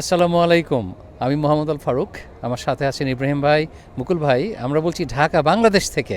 আসসালামু আলাইকুম। আমি মোহাম্মদ আল ফারুক, আমার সাথে আছেন ইব্রাহিম ভাই, মুকুল ভাই। আমরা বলছি ঢাকা, বাংলাদেশ থেকে।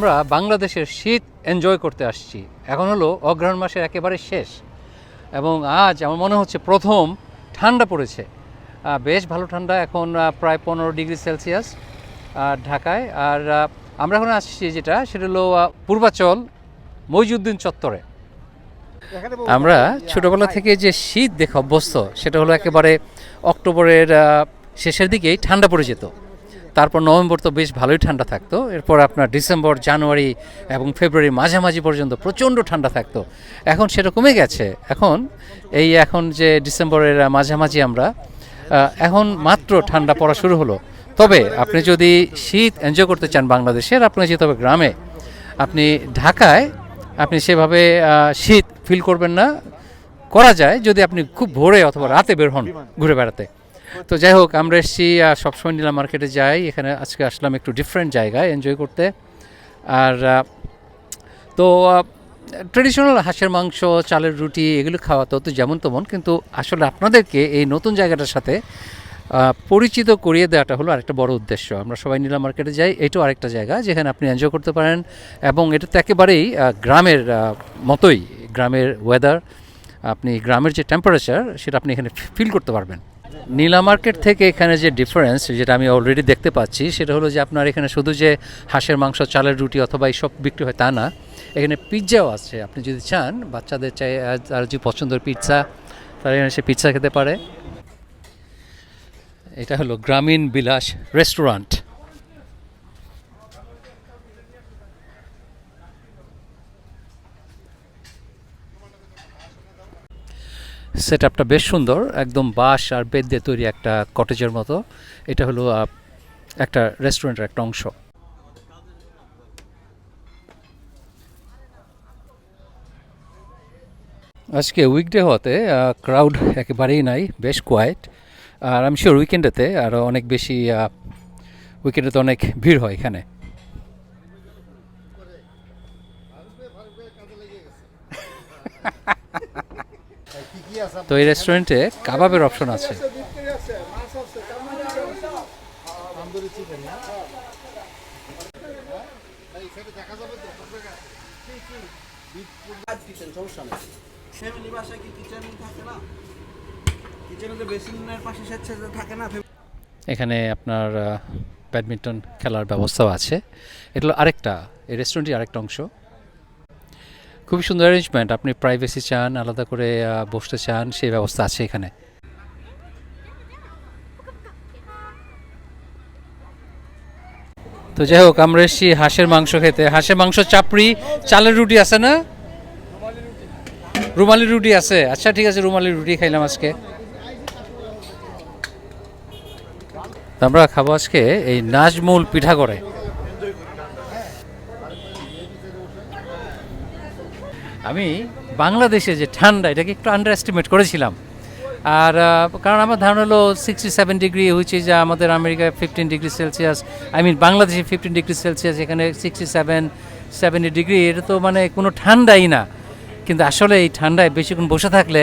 আমরা বাংলাদেশের শীত এনজয় করতে আসছি। এখন হলো অগ্রহণ মাসের একেবারে শেষ। এবং আজ আমার মনে হচ্ছে প্রথম ঠান্ডা পড়েছে। বেশ ভালো ঠান্ডা এখন প্রায় পনেরো ডিগ্রি সেলসিয়াস ঢাকায়। আর আমরা এখন আসছি যেটা, সেটা হলো পূর্বাচল মইজুদ্দিন চত্বরে। আমরা ছোটবেলা থেকে যে শীত দেখে অভ্যস্ত, সেটা হলো একেবারে অক্টোবরের শেষের দিকেই ঠান্ডা পড়ে যেত। তারপর নভেম্বর তো বেশ ভালোই ঠান্ডা থাকতো। এরপর আপনার ডিসেম্বর, জানুয়ারি এবং ফেব্রুয়ারি মাঝামাঝি পর্যন্ত প্রচণ্ড ঠান্ডা থাকতো। এখন সেটা কমে গেছে। এখন এই এখন যে ডিসেম্বরের মাঝামাঝি আমরা এখন মাত্র ঠান্ডা পড়া শুরু হলো। তবে আপনি যদি শীত এনজয় করতে চান বাংলাদেশের, আপনি যেতে হবে গ্রামে, আপনি ঢাকায় আপনি সেভাবে শীত ফিল করবেন না। করা যায় যদি আপনি খুব ভোরে অথবা রাতে বের হন ঘুরে বেড়াতে। তো যাই হোক, আমরা এসেছি সবসময় নীলা মার্কেটে যাই। এখানে আজকে আসলাম একটু ডিফারেন্ট জায়গায় এনজয় করতে। আর তো ট্রেডিশনাল হাঁসের মাংস, চালের রুটি এগুলো খাওয়া তো যেমন তেমন। কিন্তু আসলে আপনাদেরকে এই নতুন জায়গাটার সাথে পরিচিত করিয়ে দেওয়াটা হলো আরেকটা বড় উদ্দেশ্য। আমরা সবাই নীলা মার্কেটে যাই, এটাও আরেকটা জায়গা যেখানে আপনি এনজয় করতে পারেন। এবং এটা তো একেবারেই গ্রামের মতোই। গ্রামের ওয়েদার আপনি গ্রামের যে টেম্পারেচার সেটা আপনি এখানে ফিল করতে পারবেন। নীলা মার্কেট থেকে এখানে যে ডিফারেন্স যেটা আমি অলরেডি দেখতে পাচ্ছি, সেটা হলো যে আপনার এখানে শুধু যে হাঁসের মাংস, চালের রুটি অথবা এইসব বিক্রি হয় তা না। এখানে পিৎজাও আছে। আপনি যদি চান, বাচ্চাদের চাই, আর যে পছন্দের পিৎজা তারা এখানে সে পিৎজা খেতে পারে। এটা হলো গ্রামীণ বিলাস রেস্টুরেন্ট সেট আপটা বেশ সুন্দর একদম বাঁশ আর বেদ দিয়ে তৈরি একটা কটেজের মতো। এটা হলো একটা রেস্টুরেন্টের একটা অংশ। আজকে উইকডে হওয়াতে ক্রাউড একেবারেই নাই বেশ কোয়াইট আর আমি শিওর উইকেন্ডেতে আরও অনেক বেশি উইকেন্ডে তো অনেক ভিড় হয় এখানে। তো এই রেস্টুরেন্টে কাবাবের অপশন আছে। এখানে আপনার ব্যাডমিন্টন খেলার ব্যবস্থাও আছে। এটা হলো আরেকটা, এই রেস্টুরেন্টের আরেকটা অংশ। খুবই সুন্দর অ্যারেঞ্জমেন্ট আপনি প্রাইভেসি চান, আলাদা করে বসতে চান, সেই ব্যবস্থা আছে এখানে। তো যাই হোক, আমরা এসেছি হাঁসের মাংস খেতে। হাঁসের মাংস চাপড়ি, চালের রুটি আছে না? রুমালি রুটি আছে। আচ্ছা ঠিক আছে রুমালি রুটি খাইলাম আজকে। আমরা খাব আজকে এই নাজমুল পিঠা করে আমি বাংলাদেশে যে ঠান্ডা, এটাকে একটু আন্ডার এস্টিমেট করেছিলাম। আর কারণ আমার ধারণা হলো সিক্সটি সেভেন ডিগ্রি হচ্ছে যে আমাদের আমেরিকায় fifteen degree Celsius I mean বাংলাদেশে ফিফটিন ডিগ্রি সেলসিয়াস এখানে সিক্সটি সেভেন সেভেন্টি ডিগ্রি এটা তো মানে কোনো ঠান্ডাই না। কিন্তু আসলে এই ঠান্ডায় বেশিক্ষণ বসে থাকলে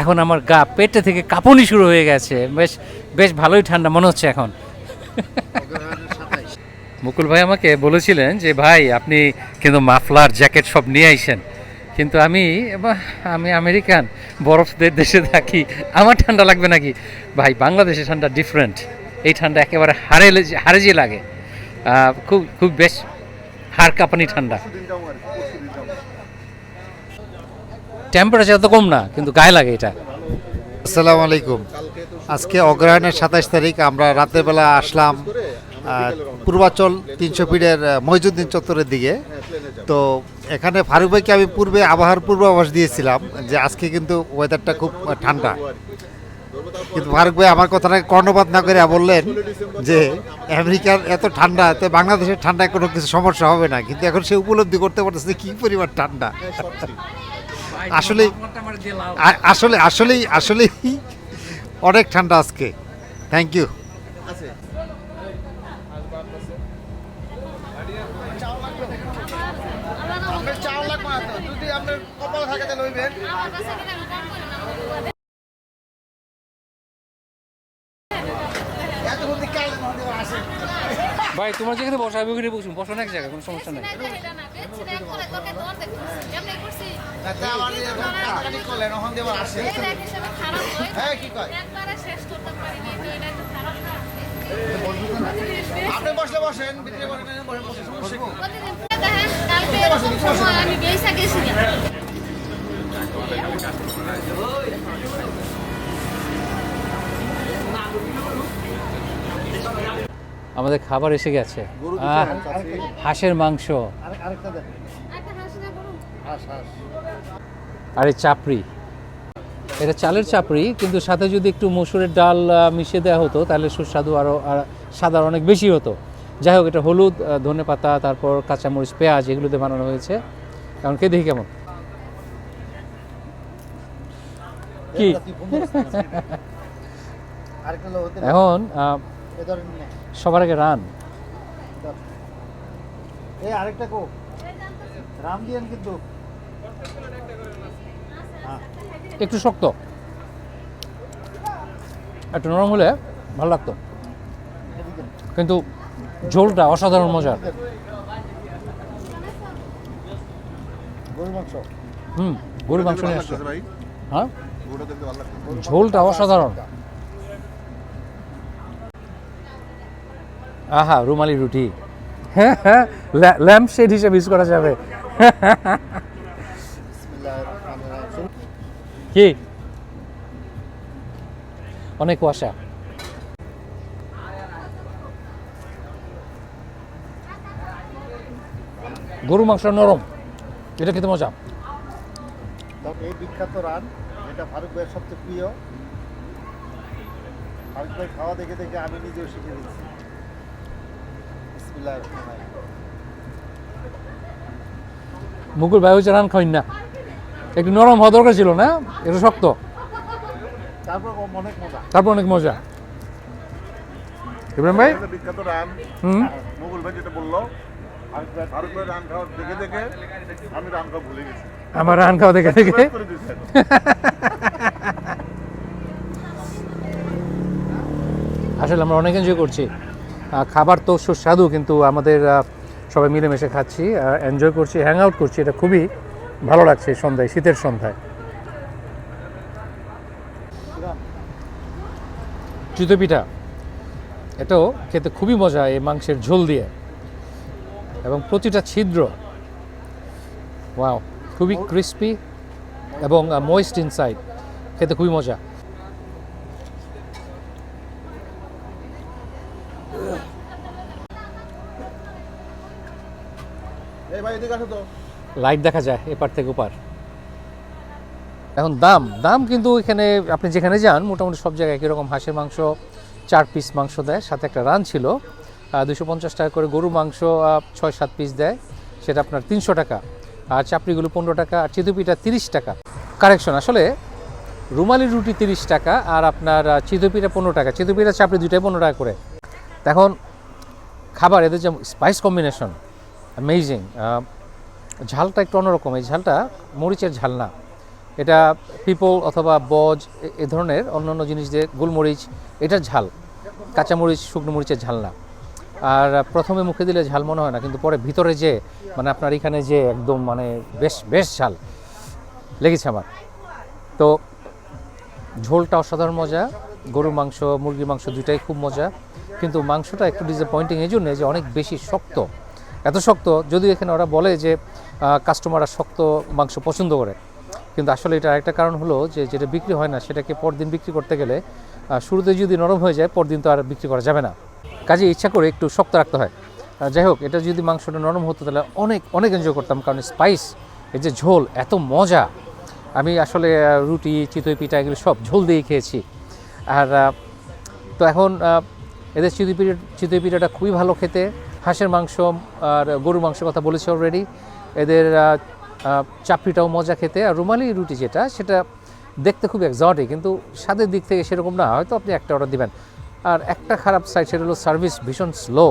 এখন আমার গা পেটে থেকে কাঁপুনি শুরু হয়ে গেছে। বেশ বেশ ভালোই ঠান্ডা মনে হচ্ছে এখন। মুকুল ভাই আমাকে বলেছিলেন যে, ভাই, আপনি কিন্তু মাফলার, জ্যাকেট সব নিয়ে আইসেন। কিন্তু আমি আমি আমেরিকান, বরফদের দেশে থাকি। আমার ঠান্ডা লাগবে নাকি? ভাই বাংলাদেশে ঠান্ডা ডিফারেন্ট এই ঠান্ডা একেবারে হারে হারে যে লাগে। খুব খুব বেশ হাড় কাঁপানি ঠান্ডা। টেম্পারেচার তো কম না, কিন্তু গায়ে লাগে এটা। আসসালামু আলাইকুম। আজকে অগ্রহায়ণের সাতাশ তারিখ, আমরা রাতের বেলা আসলাম পূর্বাচল তিনশো ফিটের মহিজুদ্দিন চত্বরের দিকে। তো এখানে ফারুক ভাইকে আমি পূর্বে, আবহাওয়ার পূর্বাভাস দিয়েছিলাম যে আজকে কিন্তু ওয়েদারটা খুব ঠান্ডা। কিন্তু ফারুক ভাই আমার কথাটাকে কর্ণপাত না করে বললেন যে আমেরিকার এত ঠান্ডা তো বাংলাদেশের ঠান্ডায় কোনো কিছু সমস্যা হবে না। কিন্তু এখন সে উপলব্ধি করতে পারতেছে কি পরিমাণ ঠান্ডা। আসলে আসলে, আসলেই আসলেই অনেক ঠান্ডা আজকে। থ্যাংক ইউ আপনার কপাল থাকে তাহলে লইবেন ভাই তোমার যেখানে বসা আমি ওখানে বসুন বসো না এক জায়গায় কোনো সমস্যা নেই। হয়। হ্যাঁ কি কয়? আপনি বসলে বসেন ভিতরে বসেন আমি গেছি আমাদের খাবার এসে গেছে। হাঁসের মাংস। আর এই চাপড়ি। এটা চালের চাপড়ি কিন্তু সাথে যদি একটু মসুরের ডাল মিশিয়ে দেওয়া হতো তাহলে সুস্বাদু আরও আরও অনেক বেশি হতো। যাই হোক এটা হলুদ ধনে পাতা তারপর কাঁচামরিচ পেঁয়াজ এগুলোতে বানানো হয়েছে। কারণ কে দেখি কেমন। কি? আরেকটা এখন সবার আগে রান। এই আরেকটা কো। রাম দিয়েন কিন্তু। একটু শক্ত। একটু নরম হলে ভালো লাগতো। কিন্তু ঝোলটা অসাধারণ মজার। হুম গরুর মাংস নিয়ে আসছে। হ্যাঁ? ঝোলটা অসাধারণ। আহা রুমালি রুটি। হ্যাঁ হ্যাঁ ল্যাম্প শেড হিসেবে ইউজ করা যাবে। কি? অনেক কুয়াশা। গরু মাংস নরম এটা খেতে মজা। এই বিখ্যাত রান এটা ফারুক ভাইয়ের সবচেয়ে প্রিয় ফারুক ভাই খাওয়া দেখে দেখে আমি নিজেও শিখে দিচ্ছি। মুকুল ভাই হচ্ছে রান খাইন না। একটু নরম হওয়া দরকার ছিল না? এটা শক্ত। তারপর অনেক মজা। ইব্রাহিম ভাই? বিখ্যাত রান। হুম। মুঘল ভাই যেটা বলল আমার রান খাওয়া দেখে দেখে। আসলে আমরা অনেক এনজয় করছি। খাবার তো সুস্বাদু কিন্তু আমাদের সবাই মিলেমিশে খাচ্ছি এনজয় করছি হ্যাং আউট করছি এটা খুবই ভালো লাগছে এই সন্ধ্যায় শীতের সন্ধ্যায়। চিতই পিঠা এটাও খেতে খুবই মজা এই মাংসের ঝোল দিয়ে। এবং প্রতিটা ছিদ্র ওয়াও খুবই ক্রিস্পি এবং ময়েস্ট ইনসাইড খেতে খুবই মজা। এই ভাই এদিকে আসো তো। লাইট দেখা যায় এপার থেকে ওপার। এখন দাম দাম কিন্তু এখানে আপনি যেখানে যান, মোটামুটি সব জায়গায় একই রকম। হাঁসের মাংস চার পিস মাংস দেয়, সাথে একটা রান ছিল। দুশো পঞ্চাশ টাকা করে গরু মাংস ছয় সাত পিস দেয়। সেটা আপনার তিনশো টাকা। আর চাপড়িগুলো পনেরো টাকা, আর চিতুপিটা তিরিশ টাকা। কারেকশন, আসলে রুমালি রুটি তিরিশ টাকা, আর আপনার চিতুপিটা পনেরো টাকা। চিতুপিটা চাপড়ি দুইটাই পনেরো টাকা করে। এখন খাবার, এদের যে স্পাইস কম্বিনেশন অ্যামেজিং ঝালটা একটু অন্যরকম, এই ঝালটা মরিচের ঝাল না। এটা পিপল অথবা বজ, এ- ধরনের অন্যান্য জিনিস দিয়ে গোলমরিচ এটার ঝাল। কাঁচামরিচ, শুকনো মরিচের ঝাল না। আর প্রথমে মুখে দিলে ঝাল মনে হয় না, কিন্তু পরে ভিতরে যে মানে আপনার এখানে যে একদম মানে বেশ বেশ ঝাল লেগেছে আমার। তো ঝোলটা অসাধারণ মজা, গরুর মাংস, মুরগির মাংস দুইটাই খুব মজা। কিন্তু মাংসটা একটু ডিসঅ্যাপয়েন্টিং এই জন্যে যে অনেক বেশি শক্ত। এত শক্ত, যদিও এখানে ওরা বলে যে কাস্টমাররা শক্ত মাংস পছন্দ করে। কিন্তু আসলে এটা আরেকটা কারণ হলো যে, যেটা বিক্রি হয় না, সেটাকে পরদিন বিক্রি করতে গেলে শুরুতে যদি নরম হয়ে যায়, পরদিন তো আর বিক্রি করা যাবে না। কাজে ইচ্ছা করে একটু শক্ত রাখতে হয়। যাই হোক, এটা যদি মাংসটা নরম হতো, তাহলে অনেক অনেক এনজয় করতাম, কারণ স্পাইস এই যে ঝোল, এত মজা। আমি আসলে রুটি, চিতই পিঠা, এগুলো সব ঝোল দিয়ে খেয়েছি। আর তো এখন এদের চিতই পিঠা, চিতই পিঠাটা খুবই ভালো খেতে। হাঁসের মাংস, আর গরুর মাংসের কথা বলেছি অলরেডি এদের চাপড়িটাও মজা খেতে। আর রুমালি রুটি যেটা, সেটা দেখতে খুব এক্সটিক কিন্তু স্বাদের দিক থেকে সেরকম না। হয়তো আপনি একটা অর্ডার দিবেন। আর একটা খারাপ সাইড সেটা হলো সার্ভিস ভীষণ স্লো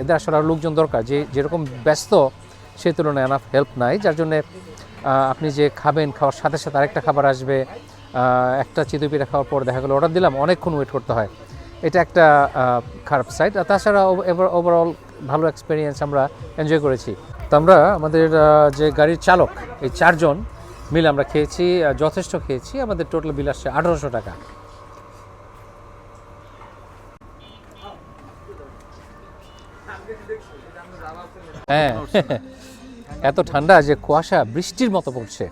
এদের আসলে আর লোকজন দরকার। যে যেরকম ব্যস্ত, সে তুলনায় এনাফ হেল্প নাই। যার জন্যে আপনি যে খাবেন, খাওয়ার সাথে সাথে আরেকটা খাবার আসবে একটা চিতই পিঠা খাওয়ার পর দেখা গেলো অর্ডার দিলাম, অনেকক্ষণ ওয়েট করতে হয়। এটা একটা খারাপ সাইড আর তাছাড়া ওভারঅল ভালো এক্সপিরিয়েন্স আমরা এনজয় করেছি। তো আমরা আমাদের যে গাড়ির চালক, এই চারজন মিলে আমরা খেয়েছি যথেষ্ট খেয়েছি। আমাদের টোটাল বিল আসছে আঠারোশো টাকা। হ্যাঁ এত ঠান্ডা যে কুয়াশা, বৃষ্টির মতো পড়ছে।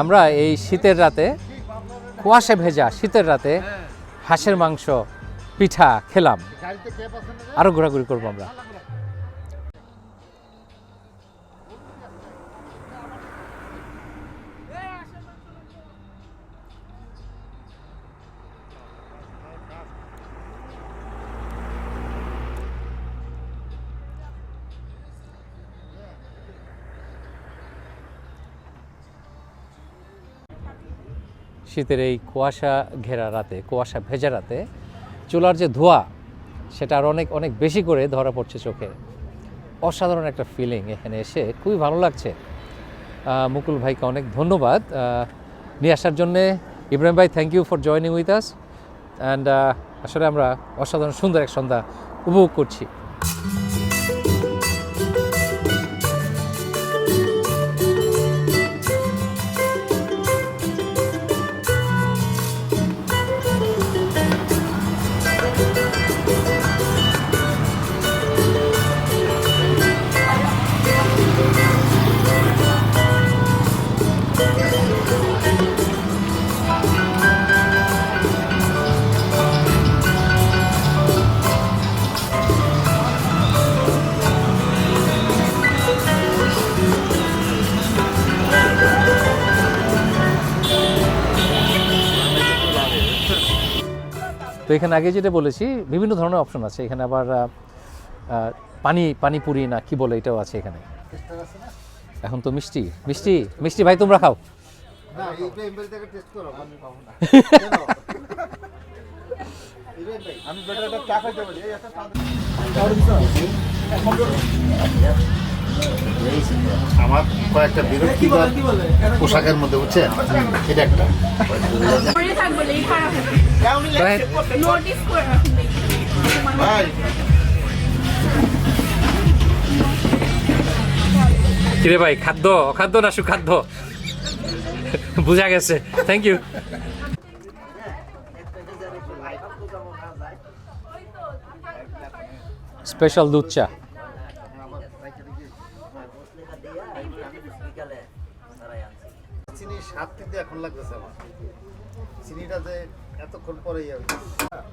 আমরা এই শীতের রাতে কুয়াশা ভেজা শীতের রাতে হাঁসের মাংস, পিঠা খেলাম। আরও ঘোরাঘুরি করব আমরা। শীতের এই কুয়াশা ঘেরা রাতে, কুয়াশা ভেজা রাতে চুলার যে ধোঁয়া, সেটা আর অনেক অনেক বেশি করে ধরা পড়ছে চোখে। অসাধারণ একটা ফিলিং এখানে এসে খুবই ভালো লাগছে। মুকুল ভাইকে অনেক ধন্যবাদ। নিয়ে আসার জন্যে ইব্রাহিম ভাই thank you for joining with us and আসলে আমরা অসাধারণ, সুন্দর এক সন্ধ্যা উপভোগ করছি। এখানে আগে যেটা বলেছি বিভিন্ন ধরনের অপশন আছে। এখানে আবার আহ, পানি পানিপুরি না কি বলে এটাও আছে এখানে। এখন তো মিষ্টি মিষ্টি মিষ্টি ভাই তোমরা খাও। পারি আমার কয়েকটা বিরক্তিকর পোশাকের মধ্যে বুঝছেন? এটা একটা। কিরে ভাই খাদ্য? অখাদ্য না সুখাদ্য? বুঝা গেছে। থ্যাংক ইউ স্পেশাল দুধ চা। চিনি স্বাদ কিন্তু এখন লাগতেছে আমার। চিনিটা যে এতক্ষণ পরে হয়েছে,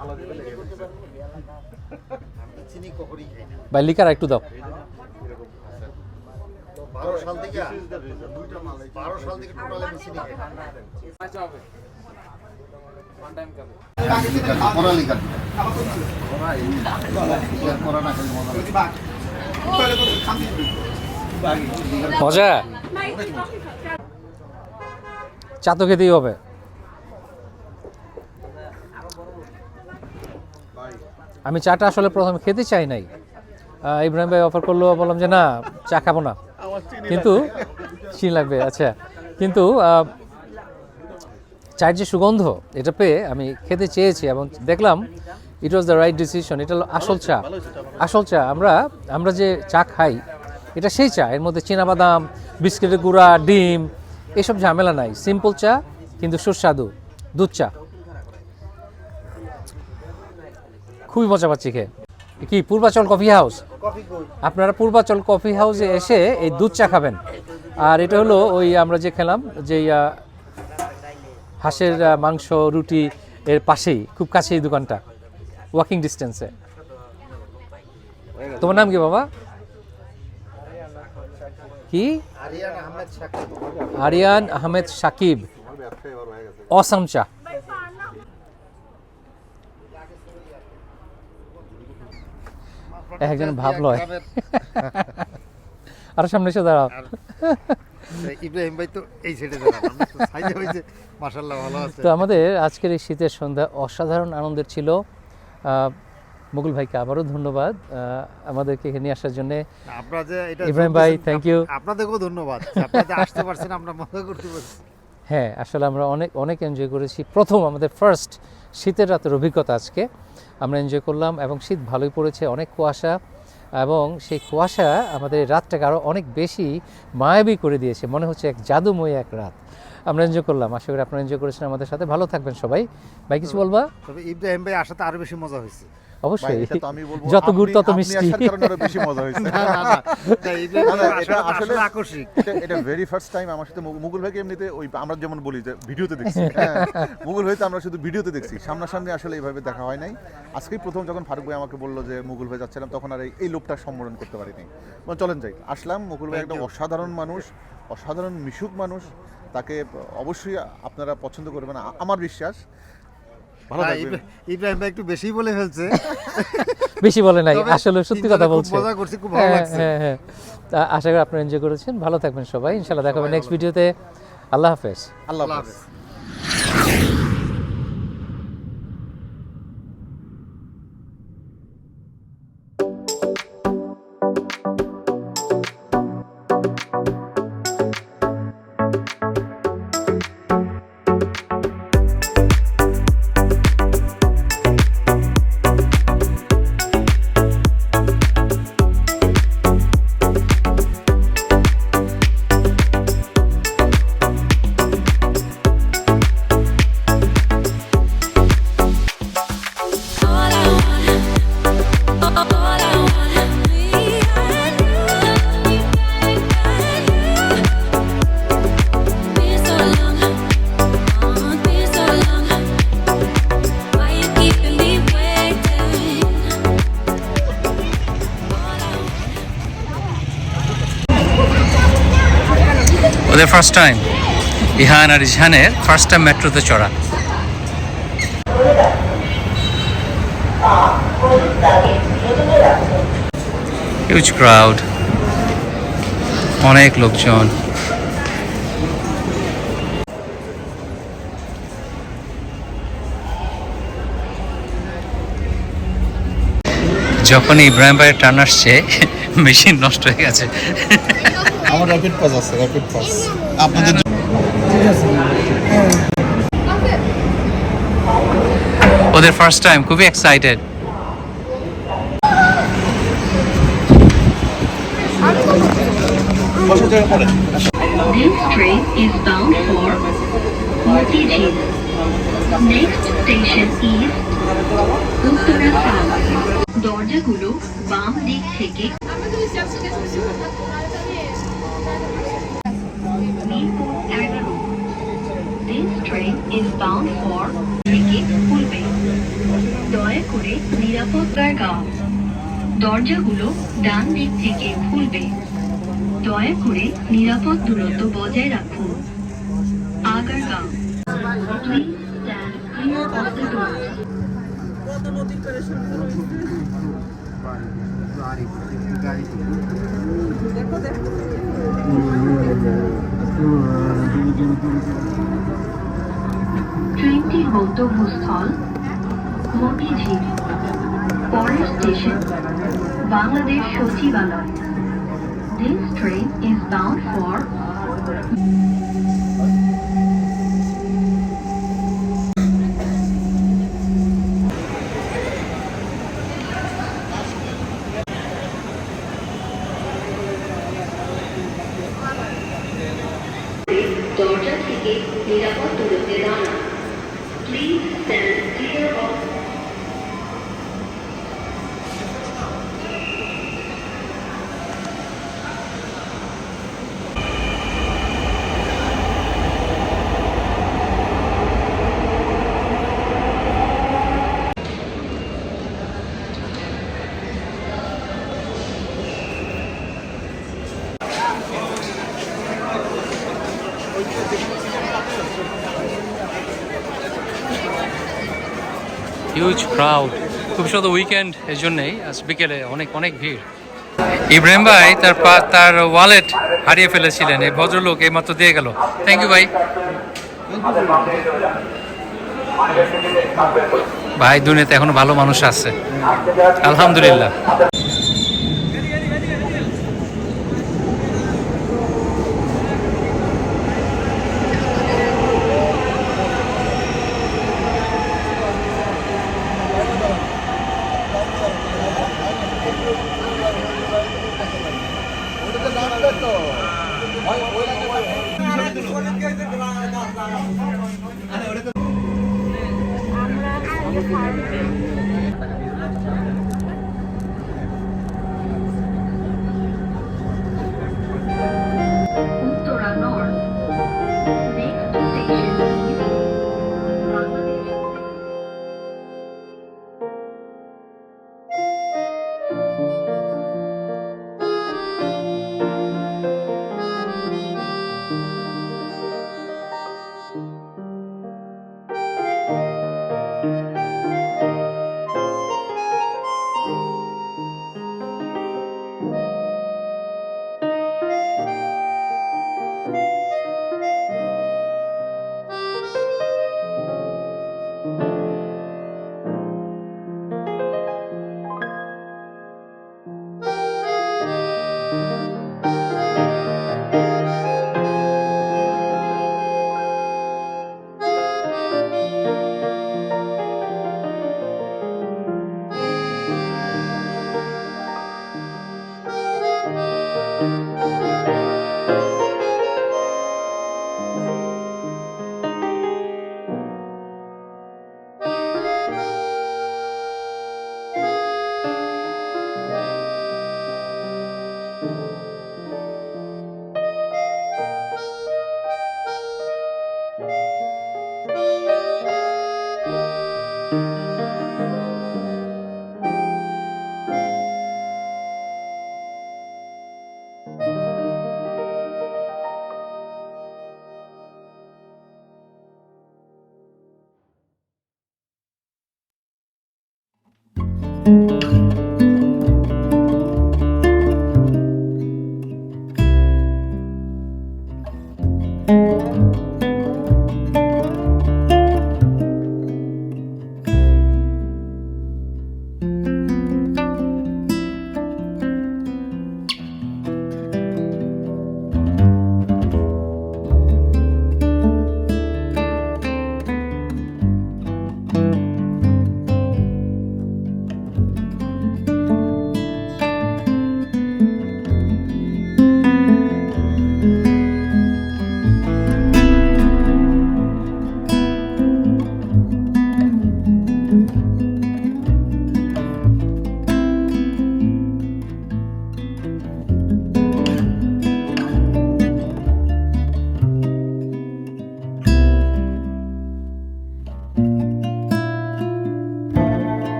আলাদা লেগে গেছে। আমি চিনি কখনই খাই না। ভাই লিকার একটু দাও। বারো সাল থেকে বারো সাল থেকে টোটাল আমি চিনি। মজা চা তো খেতেই হবে। আমি চাটা আসলে প্রথমে খেতে চাই নাই। ইব্রাহিম ভাই অফার করল বললাম যে না চা খাব না। কিন্তু চিনি লাগবে আচ্ছা। কিন্তু চায়ের যে সুগন্ধ এটা পেয়ে আমি খেতে চেয়েছি এবং দেখলাম it was the right decision এটা হলো আসল চা। আসল চা আমরা আমরা যে চা খাই এটা সেই চা এর মধ্যে বাদাম বিস্কিটের গুঁড়া ডিম এসব ঝামেলা নাই। সিম্পল চা কিন্তু সুস্বাদু দুধ চা। খুবই মজা পাচ্ছি খেয়ে। কি পূর্বাচল কফি হাউস আপনারা পূর্বাচল কফি হাউসে এসে এই দুধ চা খাবেন। আর এটা হলো ওই আমরা যে খেলাম যে হাঁসের মাংস রুটি এর পাশেই খুব কাছেই দোকানটা ওয়াকিং ডিস্টেন্সে তোমার নাম কি বাবা? কি? আরিয়ান আহমেদ আরিয়ান আহমেদ সাকিব। অসাম চা। একজন ভাবলো আর সামনে এসে দাঁড়াও। ইব্রাহিম ভাই তো এই সাইডে মাশাল্লাহ ভালো আছে। তো আমাদের আজকের এই শীতের সন্ধ্যা অসাধারণ আনন্দের ছিল। আহ, মুকুল ভাইকে আবারও ধন্যবাদ। আমাদেরকে এখানে নিয়ে আসার জন্য। আপনারা যে এটা ইব্রাহিম ভাই, thank you. আপনাদেরকেও ধন্যবাদ। আপনারা আসতে পারছেন আমরা মজা করতে পারছি। হ্যাঁ আসলে আমরা অনেক অনেক এনজয় করেছি। প্রথম আমাদের ফার্স্ট শীতের রাতের অভিজ্ঞতা আজকে। আমরা এনজয় করলাম এবং শীত ভালোই পড়েছে অনেক কুয়াশা এবং সেই কুয়াশা আমাদের রাতটাকে আরও অনেক বেশি মায়াবী করে দিয়েছে। মনে হচ্ছে এক জাদুময় এক রাত। আমরা এনজয় করলাম। আশা করি আপনারা এনজয় করেছেন আমাদের সাথে। ভালো থাকবেন সবাই। ভাই কিছু বলবা? তবে ইব্রাহিম ভাই আসাতে আরও বেশি মজা হয়েছে। অবশ্যই। যত গুড় তত মিষ্টি। বেশি মজা হয়েছে। এটা আসলে ভেরি ফার্স্ট টাইম আমার সাথে মুকুল ভাইকে এমনিতে ওই আমরা যেমন বলি যে ভিডিওতে দেখছি। হ্যাঁ, মুকুল ভাই তো আমরা শুধু ভিডিওতে দেখছি। সামনাসামনি আসলে এইভাবে দেখা হয় নাই। আজকেই প্রথম যখন ফারুক ভাই আমাকে বলল যে মুকুল ভাই যাচ্ছিলাম তখন আর এই- লোকটার সম্বোধন করতে পারিনি। চলেন যাই। আসলাম মুকুল ভাই একটা অসাধারণ মানুষ অসাধারণ মিশুক মানুষ। তাকে অবশ্যই আপনারা পছন্দ করবেন আমার বিশ্বাস। ভালো থাকবেন। ইব্রাহিম ভাই একটু বেশি বলে ফেলছে। বেশি বলে নাই আসলে সত্যি কথা বলছে। মজা করছি, খুব ভালো হ্যাঁ, লাগছে। হ্যাঁ হ্যাঁ। তা আশা করি আপনারা এনজয় করেছেন। ভালো থাকবেন সবাই ইনশাল্লাহ দেখা হবে নেক্সট ভিডিওতে। আল্লাহ হাফেজ। আল্লাহ হাফেজ। ফার্স্ট টাইম ইহান আর ইহানের ফার্স্ট টাইম মেট্রোতে চড়া। হিউজ ক্রাউড অনেক লোকজন। যখন ইব্রাহিম ভাইয়ের টান আসছে মেশিন নষ্ট হয়ে গেছে। আমার র্যাপিড পাস আছে র্যাপিড পাস আপনাদের ওদের ফার্স্ট টাইম খুবই এক্সাইটেড বসার জায়গা পড়ে This train is bound for Motijheel. Next station is Uttara দরজাগুলো বাম দিক থেকে This train is bound for থেকে খুলবে দয়া করে নিরাপদ গাঁও দরজাগুলো ডান দিক থেকে খুলবে। দয়া করে নিরাপদ দূরত্ব বজায় রাখুন Agargaon Please stand clear. Of the doors. কত নদী করে শুরু করো। দেখো দেখো ট্রেনটির গন্তব্যস্থল মতিঝিল পরের station Bangladesh Sachibalay. This train is bound for দরজা থেকে নিরাপদ দূরত্বে দাঁড়ান please stand clear of huge crowd খুব শুধু উইকেন্ড এর জন্যেই, আজ বিকেলে অনেক অনেক ভিড়। ইব্রাহিম ভাই তার তার ওয়ালেট হারিয়ে ফেলেছিলেন, এই ভদ্রলোক এইমাত্র দিয়ে গেল। থ্যাংক ইউ ভাই। ভাই, দুনিয়াতে এখনও ভালো মানুষ আছে। আলহামদুলিল্লাহ। আমরা